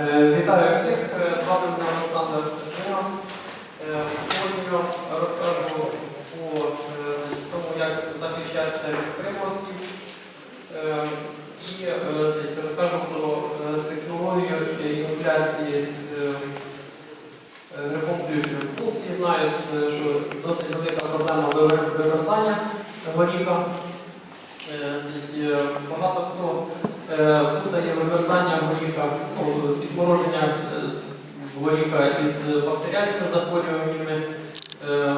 Е, Вітаю всіх. Е, Звати Олександр. Е, Сьогодні я розкажу по е, тому, як захищатися від приморозків. Е, І е, розкажу про е, технологію інфляції е, е, грибом. Ну, всі знають, е, що досить велика проблема вивер- вимерзання горіха. Е, е, Багато хто е, путає вимерзання горіха, ну, е, горіха із бактеріальними захворюваннями. Е,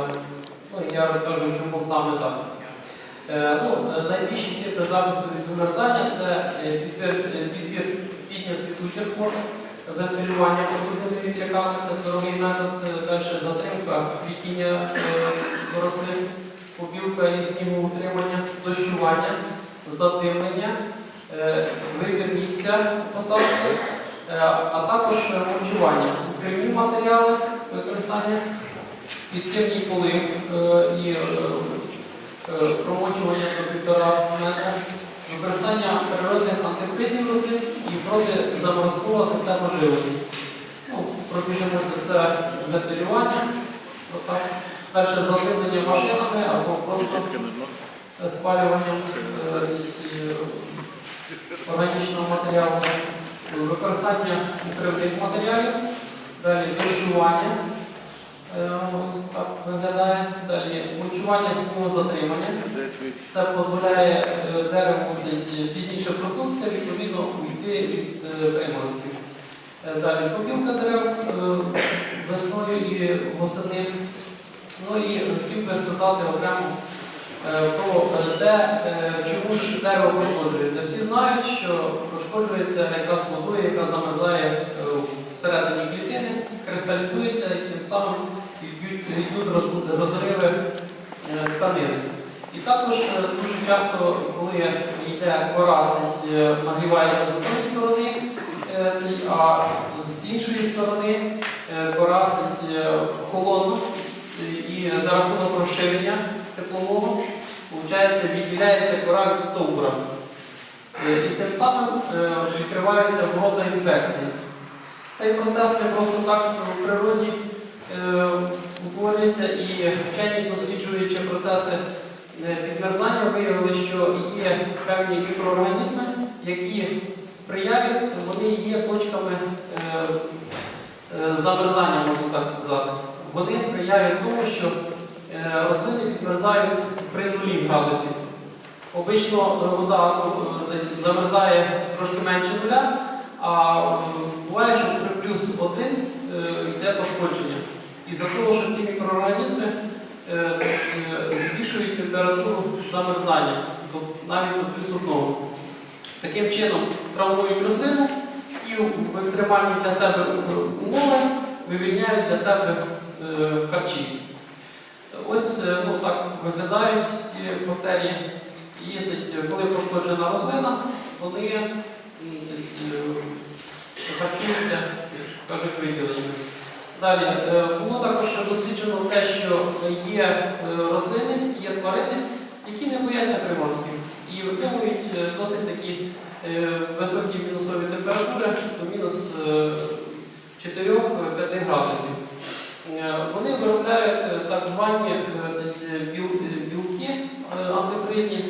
Ну, я розкажу, чому саме так. Ну, найбільші типи захисту від вимерзання це підбір, піднятих кучер форм, вентилювання потужними вітряками, це дорогий метод, далі затримка цвітіння рослин, побілка і снігу утримання, дощування, задимлення, е, вибір місця посадки, е, а також мульчування, укривні матеріали використання, підземний полив е, і е, е, промочування до півтора метра, використання природних антикризів рослин і протизаморозкова система живлення. Ну, пробіжимося це вентилювання, отак. Далі машинами або просто спалюванням е, е, органічного матеріалу, використання укривних матеріалів, далі дощування. Е, Ось так виглядає. Далі смульчування снігозатримання. Це дозволяє е, дереву пізніше проснутися, відповідно уйти від е, приморозків. Далі побілка дерев весною і восени. Ну і хотів би сказати окремо про е, те, е, чому ж дерево пошкоджується. Всі знають, що пошкоджується якраз водою, яка замерзає е, всередині клітини, кристалізується і тим самим йдуть, розриви тканини. І також дуже часто, коли йде кора, е, нагрівається з однієї сторони, а з іншої сторони кора це е, холодно і за рахунок розширення теплового, виходить, відділяється кора від стовбура. Е, І цим самим е, відкриваються ворота інфекції. Цей процес не просто так в природі е, утворюється, і вчені, досліджуючи процеси підмерзання, виявили, що є певні мікроорганізми, які сприяють, вони є точками замерзання, можна так сказати. Вони сприяють тому, що рослини підмерзають. Обично е, вода ну, замерзає трошки менше нуля, а е, буває, що при плюс один е, йде пошкодження. І за того, що ці мікроорганізми е, е, збільшують температуру замерзання, тобто навіть до плюс одного. Таким чином травмують рослину і в екстремальні для себе е, умови вивільняють для себе е, харчі. Ось е, ну, так виглядають ці бактерії. І коли пошкоджена рослина, вони це, е, харчуються, кажуть, виділеннями. Далі е, було також досліджено те, що є е, рослини, є тварини, які не бояться приморозків і витримують е, досить такі е, високі мінусові температури до мінус е, 4-5 градусів. Е, Вони виробляють е, так звані е, е, е, білки е, антифризні, е,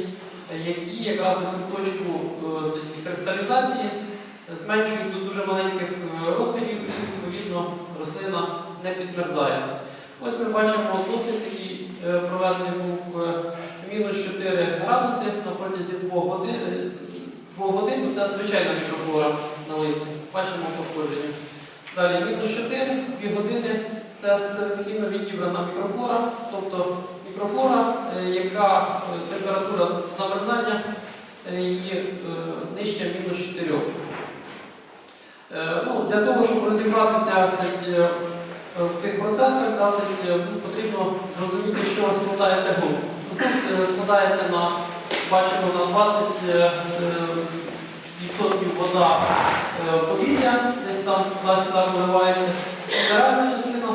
які якраз цю точку е, кристалізації е, зменшують до дуже маленьких е, розмірів і відповідно рослина не підмерзає. Ось ми бачимо досить такий е, проведений був мінус 4 градуси на протязі 2 годин. е, Двох годин це звичайна мікрофлора на листі. Бачимо пошкодження. Далі мінус 4, 2 години це селекційно відібрана мікрофлора, тобто мікрофлора, е, яка е, температура замерзання її е, нижче мінус 4. Е, Ну, для того, щоб розібратися в цих, процесах, ну, потрібно розуміти, що складається ґрунт. Ґрунт е, складається на, бачимо, на 20 е, е, вода повітря, десь там туди-сюди виливається. Мінеральна частина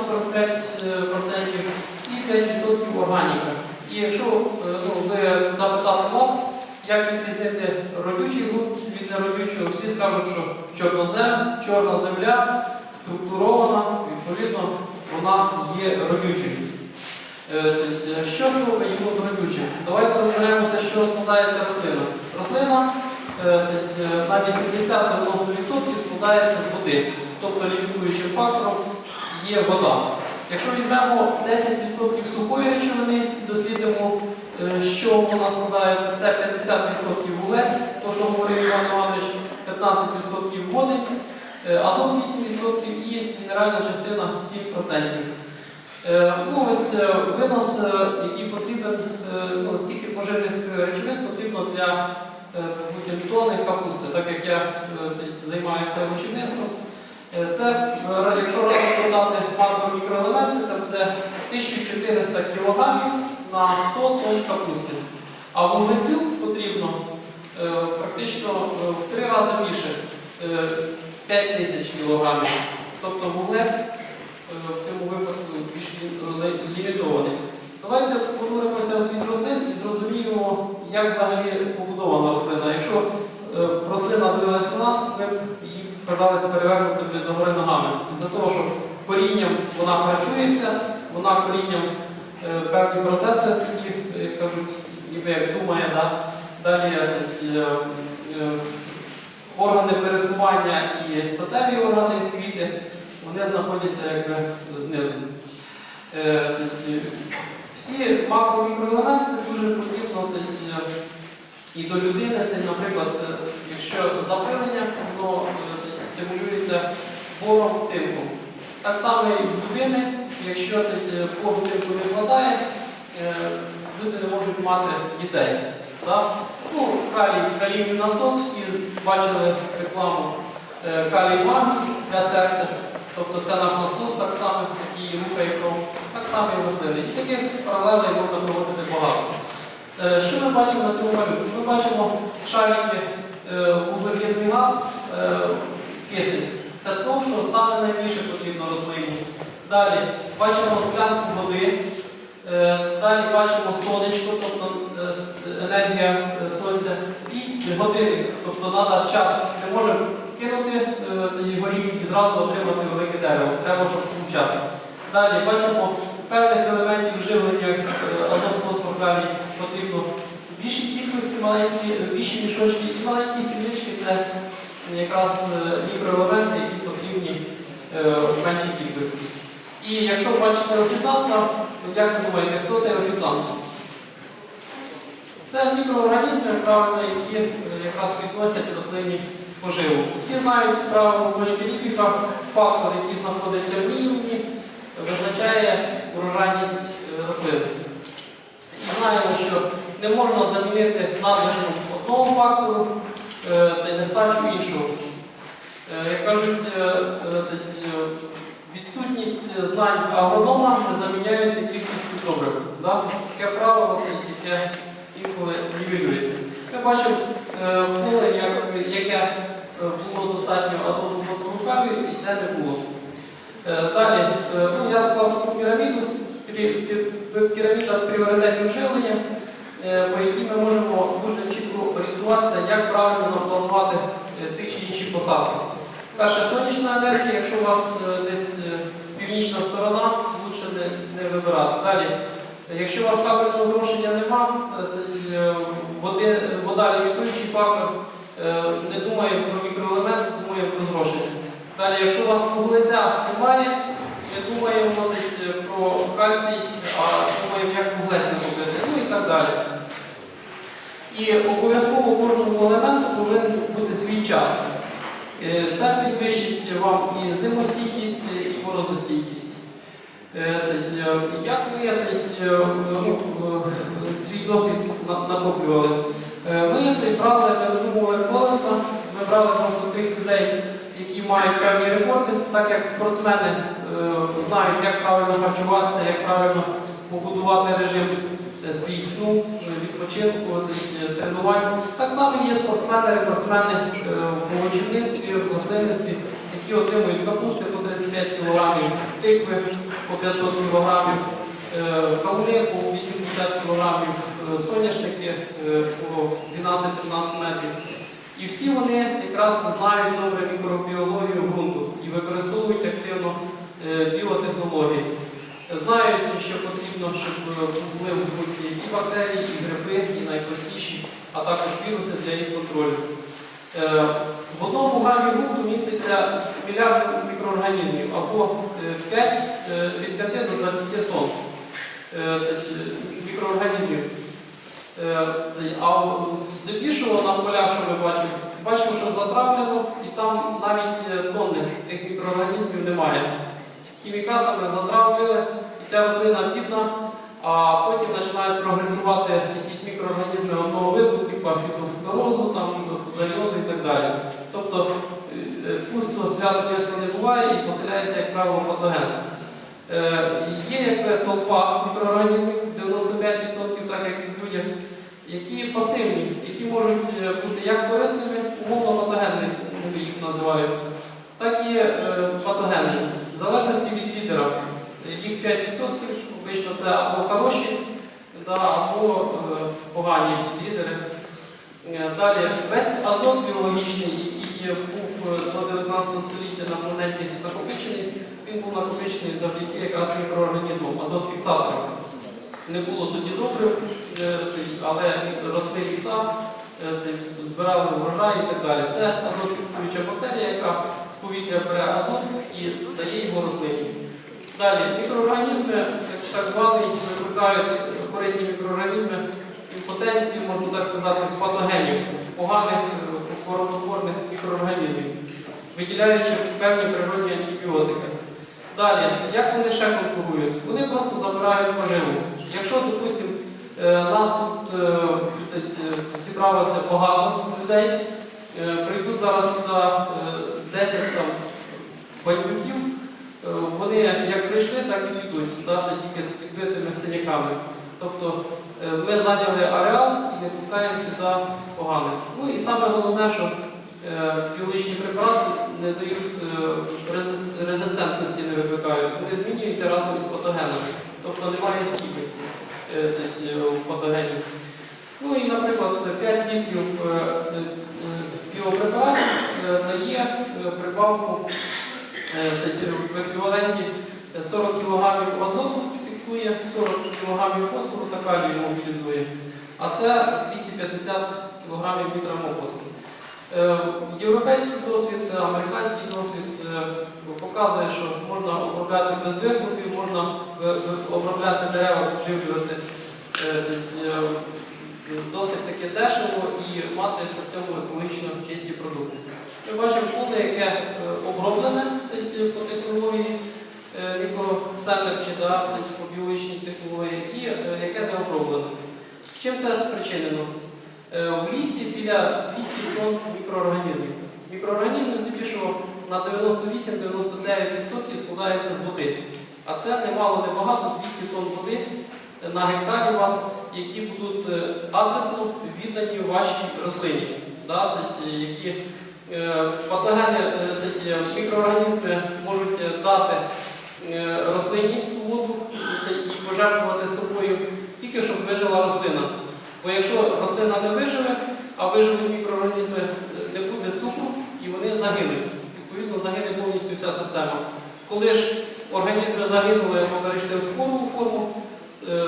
45% і 5% органіка. І якщо е, ну, ви запитати вас, як відрізнити родючий ґрунт від неродючого, всі скажуть, що чорнозем, чорна земля структурована, відповідно, вона є родючою. Е, тобто, Що ж робить йому родючим? Давайте розберемося, що складається рослина. Рослина е, на 80-90% складається з води, тобто лікуючим фактором є вода. Якщо візьмемо 10% сухої речовини, дослідимо, е, чого вона складається, це 50% вуглець, то, що говорив Іван Іванович, 15% води, е, азот 8% і мінеральна частина 7%. Е, Ну, ось винос, який потрібен, ну, скільки поживних речовин потрібно для тонни капусти, так як я займаюся вочівництвом. Е, Це, якщо разом додати макро мікроелементи, це буде 1400 кг на 100 тонн капусти. А вуглецю потрібно е, практично е, в три рази більше е, 5000 кг. Тобто вуглець е, в цьому випадку більш лімітований. Давайте понуримося у світ рослин і зрозуміємо, як взагалі побудована рослина. Якщо е, рослина дивилась на нас, ми б її казалися перевернути догори ногами. Із-за того, що корінням вона харчується, вона корінням е, певні процеси такі, е, кажуть, ніби як думає, да? далі е, е, е, органи пересування і статеві органи квіти, вони знаходяться якби знизу. Е, всі макро-мікроелементи дуже е, і до людини. Це, наприклад, якщо запилення, воно стимулюється бором цинку. Так само і в людини, якщо ж, бор не е, люди не можуть мати дітей. Ну, калій, калійний насос, всі бачили рекламу е, калій магній для серця. Тобто це наш насос так само, який рухає кров, так само і рослини. І таких паралелей можна проводити багато. Е, Що ми бачимо на цьому малюнку? Ми бачимо шарики е, вуглекислий газ, е, кисень. Це те, що саме найбільше потрібно рослині. Далі бачимо склянку води, Е, далі бачимо сонечко, тобто е, енергія е, сонця, і годинник, тобто треба час. Не можемо кинути цей горіх і зразу отримати велике дерево. Треба, щоб був час. Далі бачимо певних елементів живлення е, азот, фосфор, потрібно більші кількості, маленькі, більші мішочки і маленькі сім'ячки це якраз мікроелементи, в меншій кількості. І якщо бачите офіціанта, як ви думаєте, хто цей офіціант? Це мікроорганізми, правильно, які е, якраз підносять рослинні поживу. Всі знають правило бочки Ліпіка, фактор, який знаходиться в рівні, визначає урожайність е, рослини. І знаємо, що не можна замінити надлишку одного фактору, е, це нестачу іншого. Е, Як кажуть, е, е, відсутність знань агронома не заміняється кількістю добрив. Таке правило, це яке інколи нівелюється. Ми бачимо поле, яке було достатньо азоту калію, і це не було. Далі, ну, я склав піраміду, піраміда пріоритетів живлення, по якій ми можемо дуже чітко орієнтуватися, як правильно напланувати ті чи інші посадки. Перше, сонячна енергія, якщо у вас е, десь е, північна сторона, лучше не, не вибирати. Далі, якщо у вас капельного зрошення нема, е, води, вода лімітуючий фактор, не думає про мікроелементи, думає про зрошення. Далі, якщо у вас вуглеця немає, не думаємо про кальцій, а думаємо, як вуглець не робити, ну і так далі. І обов'язково кожному елементу повинен бути свій час. Е, Це підвищить вам і зимостійкість, і морозостійкість. Е, е, Як ви ну, свій досвід на- накоплювали? Ми брали, не колеса, ми брали просто тих людей, які мають певні рекорди, так як спортсмени знають, як правильно харчуватися, як правильно побудувати режим свій сну, е, відпочинку, е, тренувань. Так само є спортсмени, рекордсмени е, в овочівництві, в рослинництві, які отримують капусти по 35 кг, тикви по 500 кг, кавуни по 80 кг, соняшники е, по 12-15 метрів. І всі вони якраз знають добре мікробіологію ґрунту і використовують активно е, біотехнології. Знають, що потрібно, щоб е, були в ґрунті і бактерії, і гриби, і найпростіші, а також віруси для їх контролю. Е, В одному грамі ґрунту міститься мільярд мікроорганізмів або е, 5, е, від 5 до 20 тонн мікроорганізмів. А здебільшого на полях, що ми бачимо, бачимо, що затравлено, і там навіть тонни тих мікроорганізмів немає. Хімікатами затравлювали, ця рослина бідна, а потім починають прогресувати якісь мікроорганізми одного виду, типу фітофторозу, фузаріозу і так далі. Тобто е, е, пусто свято місто не буває і поселяється, як правило, патоген. Е, Є толпа мікроорганізмів, 95%, так як і в людях, які пасивні, які можуть бути як корисними, умовно патогенними їх називають, так і патогенними, в залежності від лідера. Їх 5%, обично це або хороші, або е, погані лідери. Е, Далі, весь азот біологічний, який був е, до 19 століття на планеті накопичений, він був накопичений завдяки якраз мікроорганізмам, азот-фіксаторам. Не було тоді добрив, е, але росли ліса, е, збирали врожай і так далі. Це азотфіксуюча бактерія, яка з повітря бере азот і дає його рослині. Далі, мікроорганізми, так званий, викликають корисні мікроорганізми імпотенцію, можна так сказати, патогенів, поганих е, хвороботворних мікроорганізмів, виділяючи певні природні антибіотики. Далі, як вони ще конкурують? Вони просто забирають поживу. Якщо, допустимо, е, нас тут е, зібралося багато людей, прийдуть зараз сюди е, 10 там, бандюків, е, вони як прийшли, так і підуть, навіть тільки з підбитими синяками. Тобто е, ми зайняли ареал і не пускаємо сюди поганих. Ну і саме головне, що е, біологічні препарати не дають е, резистентності, не викликають. Вони змінюються разом із патогенами. Тобто немає стійкості е, цих е, патогенів. Ну і, наприклад, 5 літрів е, е, е, біопрепаратів е, дає е, прибавку е, е, в еквіваленті 40 кг азоту фіксує, 40 кг фосфору та калію мобілізує, а це 250 кг мікромофосфору. Е, Європейський досвід, е, американський досвід е, показує, що можна обробляти без вихлопів, можна е, е, обробляти дерева, е, е, досить таки дешево і мати при цьому екологічно чисті продукти. Ми бачимо поле, яке е, оброблене це по технології е, чи да, це по біологічній технології, і е, яке не оброблено. Чим це спричинено? В лісі біля 200 тонн мікроорганізмів. Мікроорганізми здебільшого на 98-99% складаються з води. А це немало небагато 200 тонн води на гектарі у вас, які будуть адресно віддані вашій рослині. Да, які патогени, е, це мікроорганізми можуть е, дати е, рослині воду і пожертвувати собою, тільки щоб вижила рослина. Бо якщо рослина не виживе, а виживуть мікроорганізми, не буде цукру і вони загинуть. Відповідно, загине повністю вся система. Коли ж організми загинули або перейшли в спорову форму, е,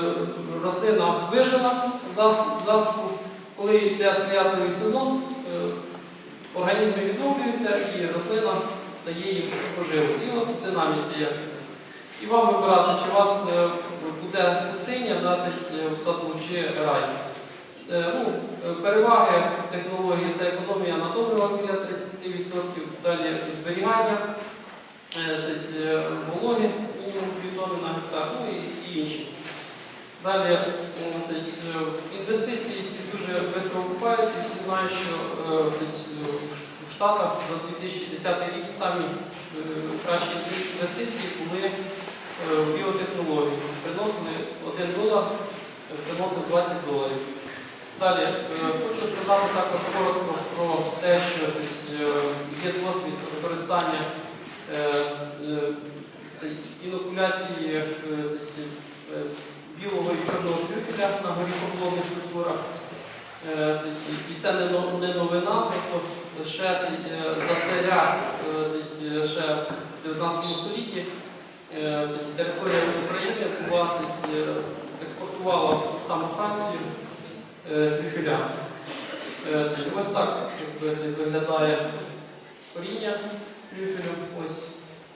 рослина вижила зас- засуху, коли йде сприятливий сезон, е, організми відновлюються і рослина дає їм поживу. І от динаміці це. І вам вибирати, чи у вас е, буде пустиня, да, це е, в саду, чи рай. Е, Ну, переваги технології це економія на добривах біля 30%, далі зберігання, вологи, мінімум 2 тонни на гектар, ну і, інші. Далі інвестиції ці дуже швидко окупаються, всі знають, що Штатах за 2010 рік самі е, кращі інвестиції були е, в біотехнології. Приносили 1 долар, е, приносив 20 доларів. Далі хочу сказати також коротко про те, що є досвід використання інокуляції білого і чорного трюфеля на горіхоплодних культурах. Е, І це не новина, тобто ще е, за царя е, це ще в 19 столітті е, територія України була е, експортувала саму Францію е. Е, ті, Ось так виглядає коріння трюфелю. Ось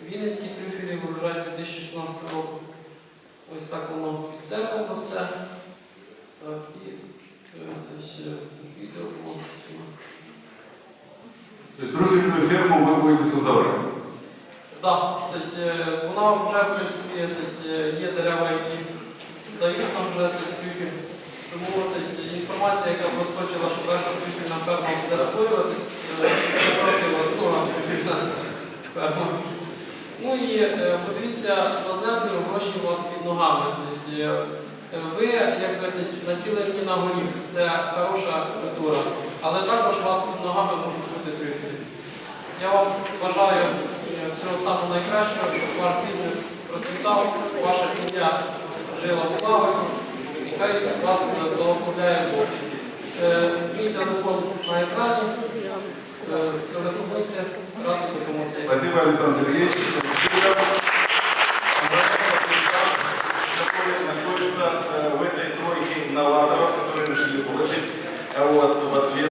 Вінницькі трюфелі врожай 2016 року. Ось так воно під темпом росте. Так, і е, це ще відео було. То есть трюфельную ферму вы будете создавать? Так, це е, вона вже в принципі е, є дерева, які дають нам вже цей трюфель. Тому інформація, яка проскочила, що перша трюфельна ферма буде створюватись, е, друга трюфельна ферма. Ну і е, подивіться на землю, гроші у вас під ногами. Ви це ж, націлені на горіх, це хороша культура. Але також вас ногами можуть бути трюфелі. Я вам бажаю е, всього самого найкращого, щоб ваш бізнес процвітав, ваша сім'я жила славою, і хай вас благословляє Бог. Е, Мій телефон на екрані. Е, Телефонуйте, раді допомогти. Спасибо, Александр Сергеевич.